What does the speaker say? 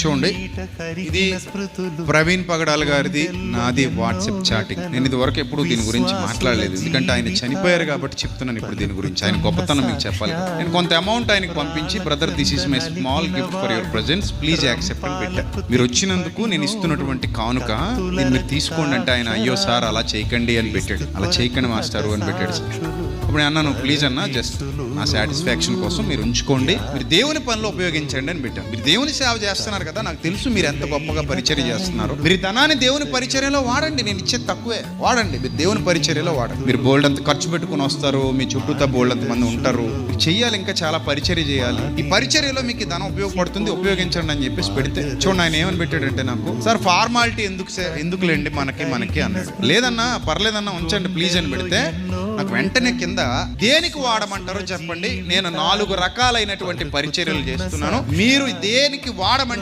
చూడండి ఇది ప్రవీణ్ పగడాల్ గారిది నాది వాట్సాప్ చాటింగ్. నేను ఇది వరకు ఎప్పుడు దీని గురించి మాట్లాడలేదు. ఎందుకంటే ఆయన చనిపోయారు కాబట్టి చెప్తున్నాను ఇప్పుడు దీని గురించి. ఆయన గొప్పతనం మీకు చెప్పాలి నేను కొంత అమౌంట్ ఆయనకి పంపించి brother this is my small gift for your presence please accept అని పెట్టా. మీరు వచ్చినందుకు నేను ఇస్తున్నటువంటి కానుక దీన్ని మీరు తీసుకోండి అంటే ఆయన అయ్యో సార్ అలా చేయకండి అని పెట్టాడు. అలా చేయకండి మాస్టారు అని పెట్టాడు సార్. అప్పుడు నేను అన్నాను ప్లీజ్ అన్న జస్ట్ నా సాటిస్ఫాక్షన్ కోసం మీరు ఉంచుకోండి. మీరు దేవుని పనిలో ఉపయోగించండి అని పెట్టాను. మీరు దేవుని సేవ చేస్తున్నారు కదా నాకు తెలుసు మీరు ఎంత గొప్పగా పరిచర్య చేస్తున్నారు. మీరు ధనాన్ని దేవుని పరిచర్యలో వాడండి నేను ఇచ్చేది తక్కువే. వాడండి మీరు దేవుని పరిచర్యలో వాడండి. మీరు బోల్డ్ అంత ఖర్చు పెట్టుకుని వస్తారు మీ చుట్టూతా బోల్డ్ అంత మంది ఉంటారు. చెయ్యాలి ఇంకా చాలా పరిచర్య చేయాలి. ఈ పరిచర్యలో మీకు ధనం ఉపయోగపడుతుంది ఉపయోగించండి అని చెప్పేసి పెడితే చూడండి ఆయన ఏమని పెట్టాడంటే నాకు సార్ ఫార్మాలిటీ ఎందుకు ఎందుకులేండి మనకి మనకి అన్నాడు. లేదన్నా పర్లేదన్నా ఉంచండి ప్లీజ్ అని పెడితే వెంటనే కింద దేనికి వాడమంటారో చెప్పండి. నేను నాలుగు రకాలైనటువంటి పరిచర్యలు చేస్తున్నాను. మీరు దేనికి వాడమంటే